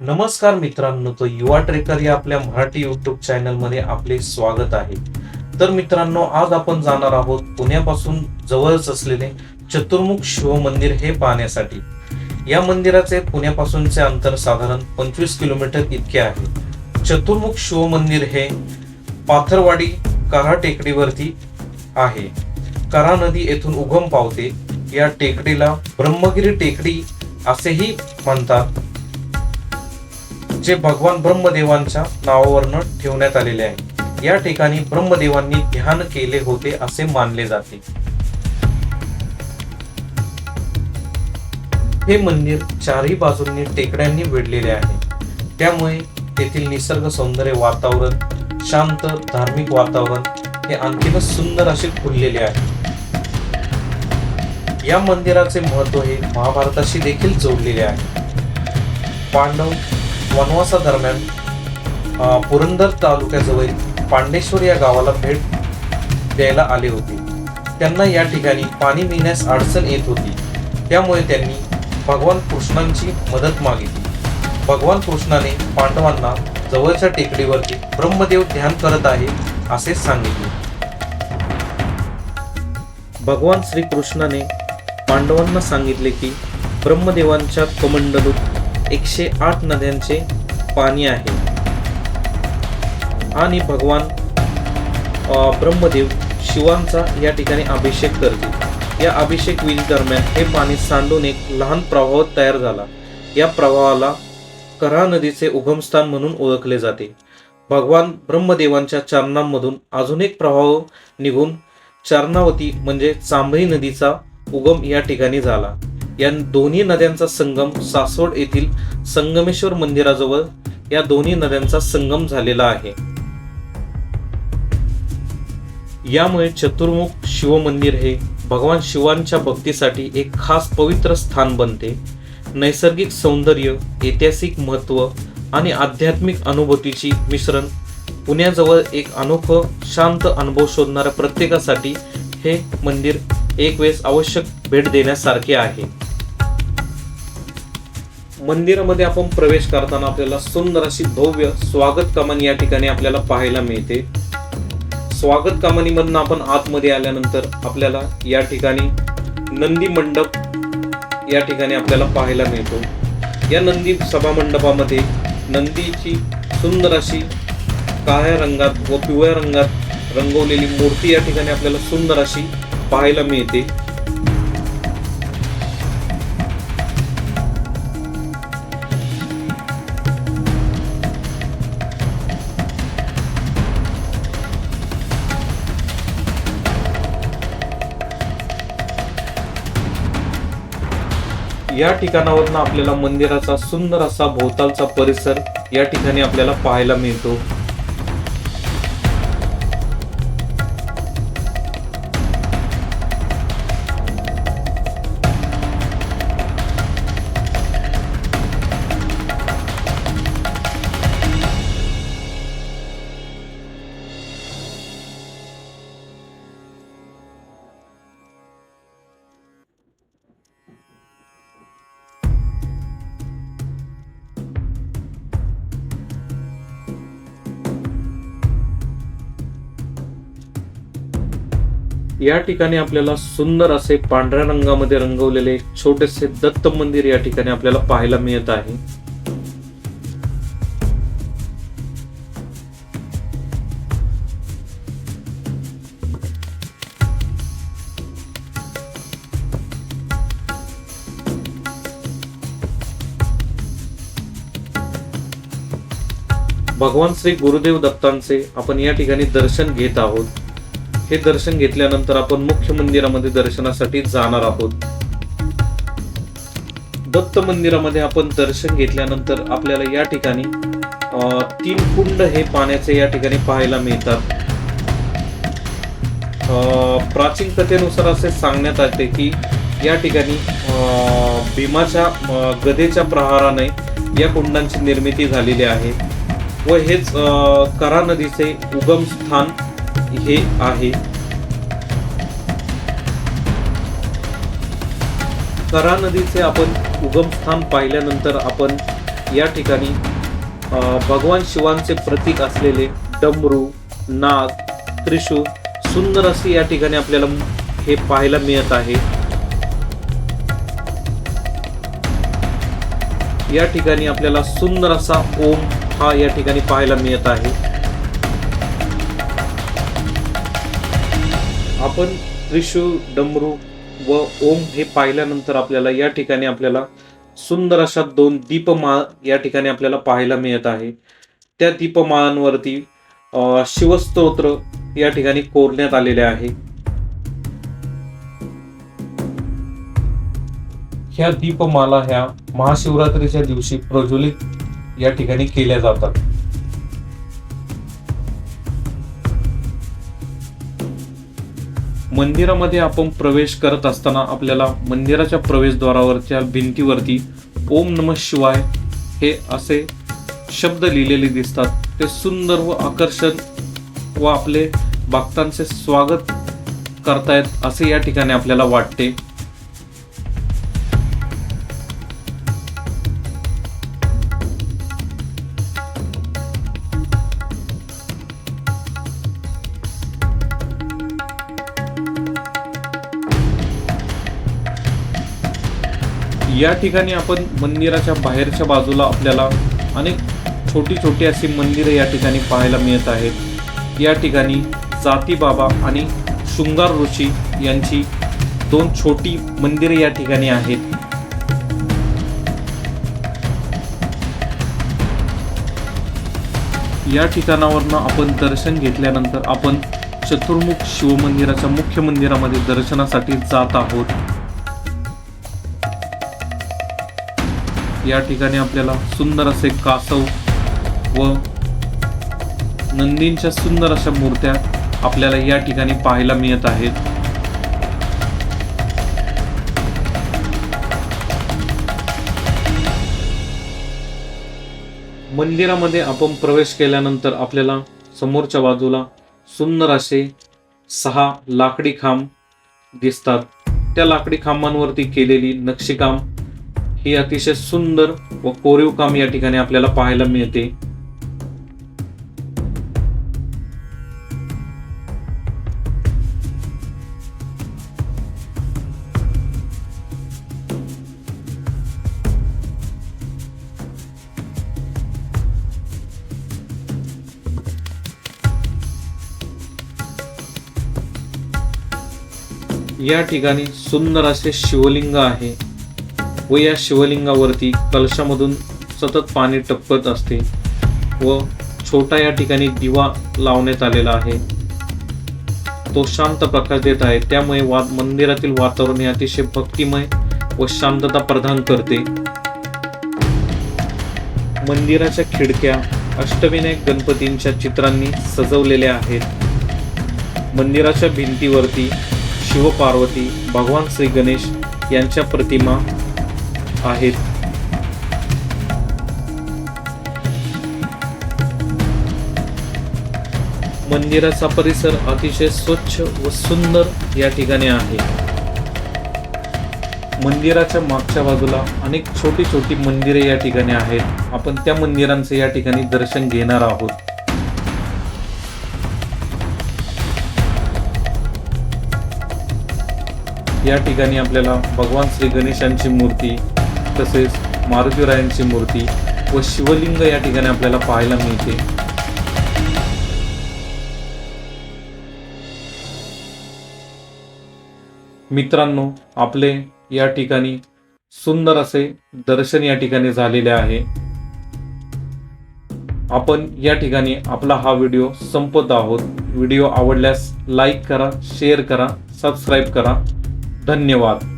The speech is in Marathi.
नमस्कार मित्रांनो तो युवा ट्रेकर या आपल्या मराठी युट्यूब चॅनलमध्ये आपले स्वागत आहे. तर मित्रांनो आज आपण जाणार आहोत पुण्यापासून जवळच असलेले चतुर्मुख शिव मंदिर हे पाहण्यासाठी. या मंदिराचे पुण्यापासूनचे अंतर साधारण पंचवीस किलोमीटर इतके आहे. चतुर्मुख शिव मंदिर हे पाथरवाडी करा टेकडीवरती आहे. करा नदी येथून उगम पावते. या टेकडीला ब्रह्मगिरी टेकडी असेही म्हणतात. जे भगवान ब्रह्मदेवांच्या नावावरनं ठेवण्यात आलेले आहे. या ठिकाणी ब्रह्मदेवांनी ध्यान केले होते असे मानले जाते. हे मंदिर चारही बाजूंनी टेकड्यांनी वेढलेले आहे. त्यामुळे तेथील निसर्ग सौंदर्य वातावरण शांत धार्मिक वातावरण हे आणखीनच सुंदर असे खुललेले आहे. या मंदिराचे महत्त्व हे महाभारताशी देखील जोडलेले आहे. पांडव वनवासादरम्यान पुरंदर तालुक्याजवळील पांडेश्वर या गावाला भेट द्यायला आले होते. त्यांना या ठिकाणी पाणी मिळण्यास अडचण येत होती. त्यामुळे त्यांनी भगवान कृष्णांची मदत मागितली. भगवान कृष्णाने पांडवांना जवळच्या टेकडीवरती ब्रह्मदेव ध्यान करत आहे असे सांगितले. भगवान श्रीकृष्णाने पांडवांना सांगितले की ब्रह्मदेवांच्या कमंडलूत एकशे आठ नद्यांचे पाणी आहे. आणि भगवान ब्रह्मदेव शिवांचा या ठिकाणी अभिषेक करतील. या अभिषेक विधी दरम्यान हे पाणी सांडून एक लहान प्रवाह तयार झाला. या प्रवाहाला करा नदीचे उगमस्थान म्हणून ओळखले जाते. भगवान ब्रह्मदेवांच्या चरणांमधून अजून एक प्रवाह निघून चरणावती म्हणजे चांभरी नदीचा उगम या ठिकाणी झाला. या दोन्ही नद्यांचा संगम सासवड येथील संगमेश्वर मंदिराजवळ या दोन्ही नद्यांचा संगम झालेला आहे. यामुळे चतुर्मुख शिवमंदिर हे भगवान शिवांच्या भक्तीसाठी एक खास पवित्र स्थान बनते. नैसर्गिक सौंदर्य ऐतिहासिक महत्त्व आणि आध्यात्मिक अनुभूतीची मिश्रण पुण्याजवळ एक अनोखं शांत अनुभव शोधणाऱ्या प्रत्येकासाठी हे मंदिर एक वेळेस आवश्यक भेट देण्यासारखे आहे. मंदिरामध्ये आपण प्रवेश करताना आपल्याला सुंदर अशी भव्य स्वागत कमान या ठिकाणी आपल्याला पाहायला मिळते. स्वागत कमानीमधनं आपण आतमध्ये आल्यानंतर आपल्याला या ठिकाणी नंदी मंडप या ठिकाणी आपल्याला पाहायला मिळतो. या नंदी सभा मंडपामध्ये नंदीची सुंदर अशी काळ्या रंगात व पिवळ्या रंगात रंगवलेली मूर्ती या ठिकाणी आपल्याला सुंदर अशी पाहायला मिळते. या ठिकाणावरनं आपल्याला मंदिराचा सुंदर असा भोवतालचा परिसर या ठिकाणी आपल्याला पाहायला मिळतो. या ठिकाणी आपल्याला सुंदर असे पांढऱ्या रंगामध्ये रंगवलेले छोटेसे दत्त मंदिर या ठिकाणी आपल्याला पाहायला मिळत आहे. भगवान श्री गुरुदेव दत्तांचे आपण या ठिकाणी दर्शन घेत आहोत. हे दर्शन घेतल्यानंतर आपण मुख्य मंदिरामध्ये दर्शनासाठी जाणार आहोत. दत्त मंदिरामध्ये आपण दर्शन घेतल्यानंतर आपल्याला या ठिकाणी अं, तीन कुंड हे पाण्याचे या ठिकाणी पाहायला मिळतात. अं, प्राचीन कथेनुसार असे सांगण्यात येते की या ठिकाणी अं, भीमाच्या गदेच्या प्रहाराने या कुंडांची निर्मिती झालेली आहे. व हेच अं, करा नदीचे उगम स्थान हे आहे. करा नदीचे आपण उगमस्थान पाहिल्यानंतर आपण या ठिकाणी भगवान शिवांचे प्रतीक असलेले डमरू नाग त्रिशूळ सुंदर असे या ठिकाणी आपल्याला हे पाहायला मिळत आहे. या ठिकाणी आपल्याला सुंदर असा ओम हा या ठिकाणी पाहायला मिळत आहे. आपण त्रिशूळ डमरू व ओम हे पाहिल्यानंतर आपल्याला या ठिकाणी आपल्याला सुंदर अशा दोन दीपमाळ या ठिकाणी आपल्याला पाहायला मिळत आहे. त्या दीपमाळांवरती शिवस्तोत्र या ठिकाणी कोरण्यात आलेले आहे. ह्या दीपमाला ह्या महाशिवरात्रीच्या दिवशी प्रज्वलित या ठिकाणी केल्या जातात. मंदिरामध्ये आपण प्रवेश करत असताना आपल्याला मंदिराच्या प्रवेशद्वारावरच्या भिंतीवरती ओम नम शिवाय हे असे शब्द लिहिलेले दिसतात. ते सुंदर व आकर्षण व आपले भक्तांचे स्वागत करतायत असे या ठिकाणी आपल्याला वाटते. या ठिकाणी आपण मंदिराच्या बाहेरच्या बाजूला आपल्याला अनेक छोटी छोटी अशी मंदिरं या ठिकाणी पाहायला मिळत आहेत. या ठिकाणी जाती बाबा आणि शृंगार ऋषी यांची दोन छोटी मंदिरे या ठिकाणी आहेत. या ठिकाणावरनं आपण दर्शन घेतल्यानंतर आपण चतुर्मुख शिवमंदिराच्या मुख्य मंदिरामध्ये दर्शनासाठी जात आहोत. या ठिकाणी आपल्याला सुंदर असे कासव व नंदींच्या सुंदर अशा मूर्त्या आपल्याला या ठिकाणी पाहायला मिळत आहेत. मंदिरामध्ये आपण प्रवेश केल्यानंतर आपल्याला समोरच्या बाजूला सुंदर असे सहा लाकडी खांब दिसतात. त्या लाकडी खांबांवरती केलेली नक्षीकाम ही अतिशय सुंदर व कोरीव काम या ठिकाणी आपल्याला पाहायला मिळते. या ठिकाणी सुंदर असे शिवलिंग आहे. व या शिवलिंगावरती कलशामधून सतत पाणी टपकत असते व छोटा या ठिकाणी दिवा लावण्यात आलेला आहे. तो शांत प्रकाश देत आहे. त्यामुळे वा मंदिरातील वातावरण हे अतिशय भक्तिमय व शांतता प्रदान करते. मंदिराच्या खिडक्या अष्टविनायक गणपतींच्या चित्रांनी सजवलेल्या आहेत. मंदिराच्या भिंतीवरती शिवपार्वती भगवान श्री गणेश यांच्या प्रतिमा आहेत. मंदिराचा परिसर अतिशय स्वच्छ व सुंदर या ठिकाणी आहे. मंदिराच्या मागच्या बाजूला अनेक छोटी छोटी मंदिरे या ठिकाणी आहेत. आपण त्या मंदिरांचे या ठिकाणी दर्शन घेणार आहोत. या ठिकाणी आपल्याला भगवान श्री गणेशांची मूर्ती तसेच मारुतीरायांची मूर्ती व शिवलिंग या ठिकाणी आपल्याला पाहायला मिळते. मित्रांनो आपले या ठिकाणी सुंदर असे दर्शन या ठिकाणी झालेले आहे. आपण या ठिकाणी आपला हा व्हिडिओ संपत आहोत. व्हिडिओ आवडल्यास लाईक करा शेअर करा सबस्क्राईब करा. धन्यवाद.